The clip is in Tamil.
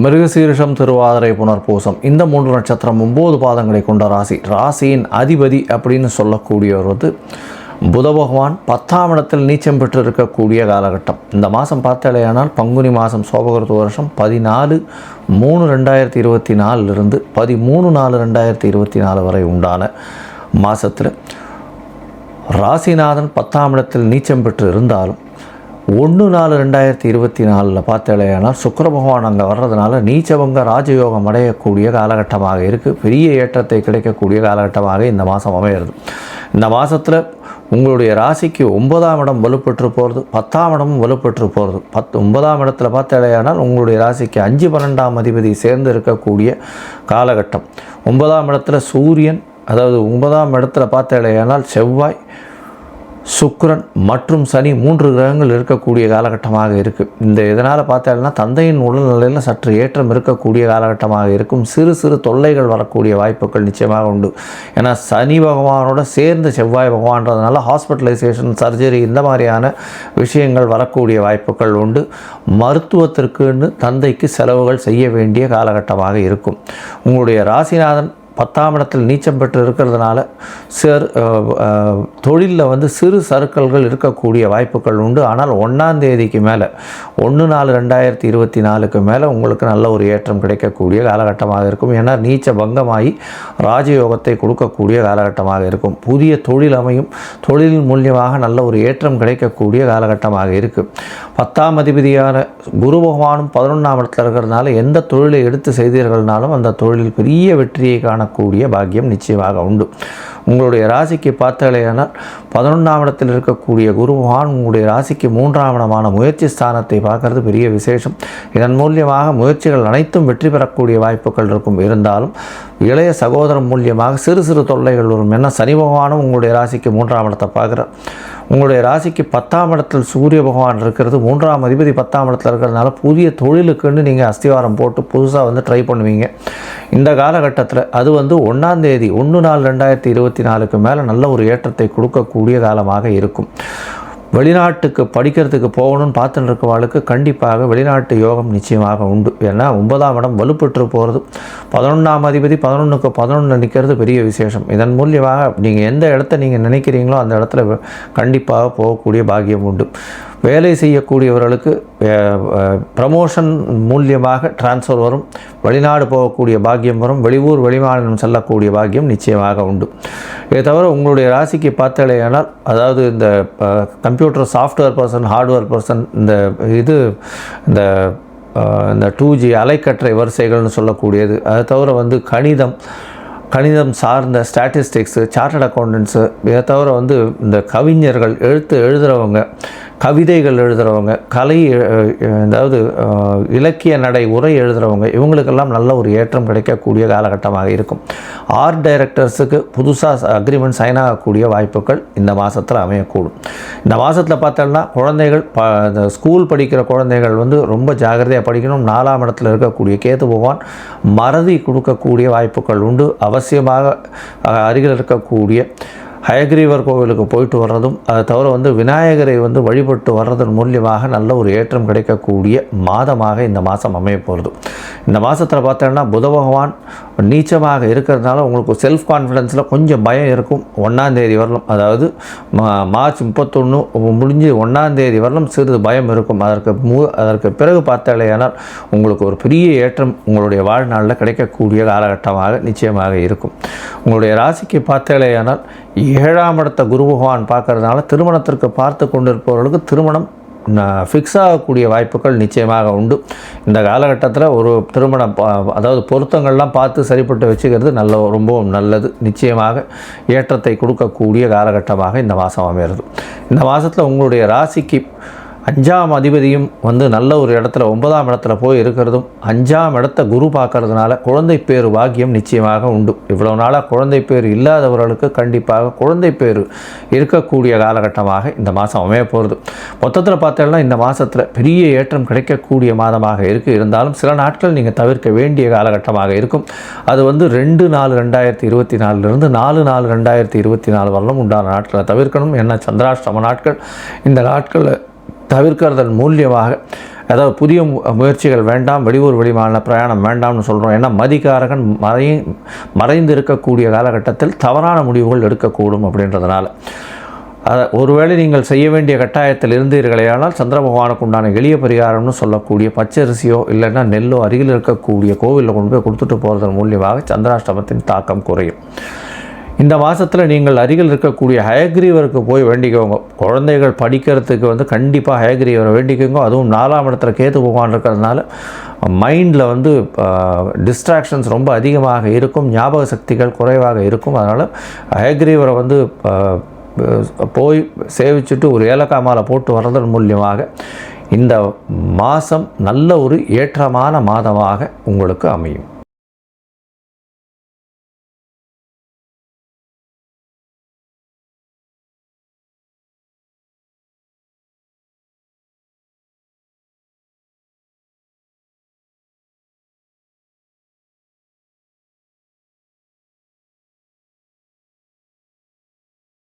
மிருகசீரிஷம் திருவாதிரை புனர்பூசம். இந்த மூன்று நட்சத்திரம் ஒம்பது பாதங்களை கொண்ட ராசி. ராசியின் அதிபதி அப்படின்னு சொல்லக்கூடியவர் வந்து புத பகவான் பத்தாம் இடத்தில் நீச்சம் பெற்று இருக்கக்கூடிய காலகட்டம். இந்த மாதம் பார்த்தாலேயானால் பங்குனி மாதம் சோபகிருத்து வருஷம் பதினாலு மூணு ரெண்டாயிரத்தி இருபத்தி நாலுலேருந்து பதிமூணு நாலு ரெண்டாயிரத்தி இருபத்தி நாலு வரை உண்டான மாதத்தில் ராசிநாதன் பத்தாம் இடத்தில் நீச்சம் பெற்று இருந்தாலும் ஒன்று நாலு ரெண்டாயிரத்தி இருபத்தி நாலில் பார்த்தாலேயானால் சுக்கர பகவான் அங்கே வர்றதுனால நீச்சவங்க ராஜயோகம் அடையக்கூடிய காலகட்டமாக இருக்குது பெரிய ஏற்றத்தை கிடைக்கக்கூடிய காலகட்டமாக இந்த மாதம் அமையிறது. இந்த மாதத்தில் உங்களுடைய ராசிக்கு ஒன்பதாம் இடம் வலுப்பெற்று போகிறது பத்தாம் இடமும் வலுப்பெற்று போகிறது பத்து ஒன்பதாம் இடத்துல பார்த்தாலேயானால் உங்களுடைய ராசிக்கு அஞ்சு பன்னெண்டாம் அதிபதி சேர்ந்து இருக்கக்கூடிய காலகட்டம். ஒன்பதாம் இடத்துல சூரியன் அதாவது ஒன்பதாம் இடத்துல பார்த்தாலேயானால் செவ்வாய் சுக்ரன் மற்றும் சனி மூன்று கிரகங்கள் இருக்கக்கூடிய காலகட்டமாக இருக்குது இந்த இதனால் பார்த்தாலும்னா தந்தையின் உடல்நிலையில் சற்று ஏற்றம் இருக்கக்கூடிய காலகட்டமாக இருக்கும். சிறு சிறு தொல்லைகள் வரக்கூடிய வாய்ப்புகள் நிச்சயமாக உண்டு. ஏன்னா சனி பகவானோட சேர்ந்து செவ்வாய் பகவான்றதுனால ஹாஸ்பிட்டலைசேஷன் சர்ஜரி இந்த மாதிரியான விஷயங்கள் வரக்கூடிய வாய்ப்புகள் உண்டு. மருத்துவத்திற்குன்னு தந்தைக்கு செலவுகள் செய்ய வேண்டிய காலகட்டமாக இருக்கும். உங்களுடைய ராசிநாதன் பத்தாம் இடத்தில் நீச்சம் பெற்று இருக்கிறதுனால சேர் தொழிலில் வந்து சிறு சறுக்கல்கள் இருக்கக்கூடிய வாய்ப்புகள் உண்டு. ஆனால் ஒன்றாம் தேதிக்கு மேலே ஒன்று நாலு ரெண்டாயிரத்தி இருபத்தி நாலுக்கு மேலே உங்களுக்கு நல்ல ஒரு ஏற்றம் கிடைக்கக்கூடிய காலகட்டமாக இருக்கும். ஏன்னா நீச்ச பங்கமாகி ராஜயோகத்தை கொடுக்கக்கூடிய காலகட்டமாக இருக்கும். புதிய தொழில் அமையும். தொழில் மூலியமாக நல்ல ஒரு ஏற்றம் கிடைக்கக்கூடிய காலகட்டமாக இருக்குது பத்தாம் அதிபதியான குரு பகவானும் பதினொன்றாம் இடத்துல இருக்கிறதுனால எந்த தொழிலை எடுத்து செய்தீர்கள்னாலும் அந்த தொழிலில் பெரிய வெற்றியை காணக்கூடிய பாக்கியம் நிச்சயமாக உண்டு. உங்களுடைய ராசிக்கு பார்த்தாலேயானால் பதினொன்றாம் இடத்தில் இருக்கக்கூடிய குருவான் உங்களுடைய ராசிக்கு மூன்றாம் இடமான முயற்சி ஸ்தானத்தை பார்க்கறது பெரிய விசேஷம். இதன் மூலியமாக முயற்சிகள் அனைத்தும் வெற்றி பெறக்கூடிய வாய்ப்புகள் இருக்கும். இருந்தாலும் இளைய சகோதரம் மூலியமாக சிறு சிறு தொல்லைகள் வரும். ஏன்னா சனி பகவானும் உங்களுடைய ராசிக்கு மூன்றாம் இடத்தை பார்க்குறார். உங்களுடைய ராசிக்கு பத்தாம் இடத்தில் சூரிய பகவான் இருக்கிறது மூன்றாம் அதிபதி பத்தாம் இடத்துல இருக்கிறதுனால புதிய தொழிலுக்குன்னு நீங்கள் அஸ்திவாரம் போட்டு புதுசாக வந்து ட்ரை பண்ணுவீங்க. இந்த காலகட்டத்தில் அது வந்து ஒன்றாம் தேதி ஒன்று நாலு ரெண்டாயிரத்தி இருபத்தி நாலுக்கு மேலே நல்ல ஒரு ஏற்றத்தை கொடுக்கக்கூடிய காலமாக இருக்கும். வெளிநாட்டுக்கு படிக்கிறதுக்கு போகணும்னு பார்த்துட்டு இருக்கவாளுக்கு கண்டிப்பாக வெளிநாட்டு யோகம் நிச்சயமாக உண்டு. ஏன்னா ஒன்பதாம் இடம் வலுப்பெற்று போகிறது பதினொன்றாம் அதிபதி பதினொன்றுக்கு பதினொன்று நிற்கிறது பெரிய விசேஷம். இதன் மூலியமாக நீங்கள் எந்த இடத்த நீங்கள் நினைக்கிறீங்களோ அந்த இடத்துல கண்டிப்பாக போகக்கூடிய பாக்கியம் உண்டு. வேலை செய்யக்கூடியவர்களுக்கு ப்ரமோஷன் மூலியமாக டிரான்ஸ்ஃபர் வரும். வெளிநாடு போகக்கூடிய பாக்கியம் வரும். வெளியூர் வெளிமாநிலம் செல்லக்கூடிய பாக்கியம் நிச்சயமாக உண்டு. இதை தவிர உங்களுடைய ராசிக்கு பார்த்தலையானால் அதாவது இந்த computer software person hardware person இந்த இது இந்த இந்த டூ ஜி அலைக்கற்றை வரிசைகள்னு சொல்லக்கூடியது. அதை தவிர வந்து கணிதம் கணிதம் சார்ந்த ஸ்டாட்டிஸ்டிக்ஸு சார்ட்டட் அக்கௌண்டன்ஸு இதை தவிர வந்து இந்த கவிஞர்கள் எழுத்து எழுதுகிறவங்க கவிதைகள் எழுதுகிறவங்க கலை அதாவது இலக்கிய நடை உரை எழுதுகிறவங்க இவங்களுக்கெல்லாம் நல்ல ஒரு ஏற்றம் கிடைக்கக்கூடிய காலகட்டமாக இருக்கும். ஆர்ட் டைரக்டர்ஸுக்கு புதுசாக அக்ரிமெண்ட் சைன் ஆகக்கூடிய வாய்ப்புகள் இந்த மாதத்தில் அமையக்கூடும். இந்த மாதத்தில் பார்த்தோம்னா குழந்தைகள் ப இந்த ஸ்கூல் படிக்கிற குழந்தைகள் வந்து ரொம்ப ஜாகிரதையாக படிக்கணும். நாலாம் இடத்துல இருக்கக்கூடிய கேது பகவான் மறதி கொடுக்கக்கூடிய வாய்ப்புகள் உண்டு. அவசியமாக அருகில் இருக்கக்கூடிய ஹயக்ரீவர் கோவிலுக்கு போயிட்டு வர்றதும் அதை தவிர வந்து விநாயகரை வந்து வழிபட்டு வர்றதன் மூலியமாக நல்ல ஒரு ஏற்றம் கிடைக்கக்கூடிய மாதமாக இந்த மாதம் அமைய போகிறது இந்த மாதத்தில் பார்த்தோன்னா புத பகவான் நீச்சமாக இருக்கிறதுனால உங்களுக்கு செல்ஃப் கான்ஃபிடென்ஸில் கொஞ்சம் பயம் இருக்கும். ஒன்றாந்தேதி வரலும். அதாவது மா- மார்ச் முப்பத்தொன்று முடிஞ்சு ஒன்றாந்தேதி வரலும் சிறிது பயம் இருக்கும். அதற்கு மு அதற்கு பிறகு பார்த்தாலேயானால் உங்களுக்கு ஒரு பெரிய ஏற்றம் உங்களுடைய வாழ்நாளில் கிடைக்கக்கூடிய காலகட்டமாக நிச்சயமாக இருக்கும். உங்களுடைய ராசிக்கு பார்த்தாலேயானால் ஏழாம் இடத்த குரு பகவான் பார்க்கறதுனால திருமணத்திற்கு பார்த்து கொண்டிருப்பவர்களுக்கு திருமணம் ஃபிக்ஸ் ஆகக்கூடிய வாய்ப்புகள் நிச்சயமாக உண்டு. இந்த காலகட்டத்தில் ஒரு திருமணம் அதாவது பொருத்தங்கள்லாம் பார்த்து சரிப்பட்டு வச்சுக்கிறது நல்ல ரொம்பவும் நல்லது. நிச்சயமாக ஏற்றத்தை கொடுக்கக்கூடிய காலகட்டமாக இந்த மாதம் அமைகிறது. இந்த மாதத்தில் உங்களுடைய ராசிக்கு அஞ்சாம் அதிபதியும் வந்து நல்ல ஒரு இடத்துல ஒன்பதாம் இடத்துல போய் இருக்கிறதும் அஞ்சாம் இடத்த குரு பார்க்கறதுனால குழந்தை பேர் பாக்கியம் நிச்சயமாக உண்டு. இவ்வளோ நாளாக குழந்தை பேர் இல்லாதவர்களுக்கு கண்டிப்பாக குழந்தை பேர் இருக்கக்கூடிய காலகட்டமாக இந்த மாதம் அமைய போகிறது மொத்தத்தில் பார்த்தோம்னா இந்த மாதத்தில் பெரிய ஏற்றம் கிடைக்கக்கூடிய மாதமாக இருக்குது இருந்தாலும் சில நாட்கள் நீங்கள் தவிர்க்க வேண்டிய காலகட்டமாக இருக்கும். அது வந்து ரெண்டு நாலு ரெண்டாயிரத்தி இருபத்தி நாலுலேருந்து நாலு நாலு ரெண்டாயிரத்தி இருபத்தி நாலு வரலும் உண்டான நாட்களை தவிர்க்கணும். என்ன சந்திராஷ்டம நாட்கள். இந்த நாட்களில் தவிர்க்கிறதன் மூலியமாக அதாவது புதிய முயற்சிகள் வேண்டாம் வெளியூர் வெளிமாநில பிரயாணம் வேண்டாம்னு சொல்கிறோம் ஏன்னா மதிகாரகன் மறை மறைந்து இருக்கக்கூடிய காலகட்டத்தில் தவறான முடிவுகள் எடுக்கக்கூடும் அப்படின்றதுனால. அதை ஒருவேளை நீங்கள் செய்ய வேண்டிய கட்டாயத்தில் இருந்தீர்களேயானால் சந்திர பகவானுக்கு உண்டான எளிய பரிகாரம்னு சொல்லக்கூடிய பச்சரிசியோ இல்லைன்னா நெல்லோ அருகில் இருக்கக்கூடிய கோவிலில் கொண்டு போய் கொடுத்துட்டு போகிறதன் மூலியமாக சந்திராஷ்டமத்தின் தாக்கம் குறையும். இந்த மாதத்தில் நீங்கள் அருகில் இருக்கக்கூடிய ஹயக்ரீவருக்கு போய் வேண்டிக்கோங்க. குழந்தைகள் படிக்கிறதுக்கு வந்து கண்டிப்பாக ஹயக்ரீவரை வேண்டிக்கோங்க. அதுவும் நாலாம் இடத்துல கேத்து பகவான் இருக்கிறதுனால மைண்டில் வந்து டிஸ்ட்ராக்ஷன்ஸ் ரொம்ப அதிகமாக இருக்கும். ஞாபக சக்திகள் குறைவாக இருக்கும். அதனால் ஹயக்ரீவரை வந்து போய் சேவிச்சுட்டு ஒரு ஏலக்காய் மாலை போட்டு வர்றதன் மூலியமாக இந்த மாதம் நல்ல ஒரு ஏற்றமான மாதமாக உங்களுக்கு அமையும்.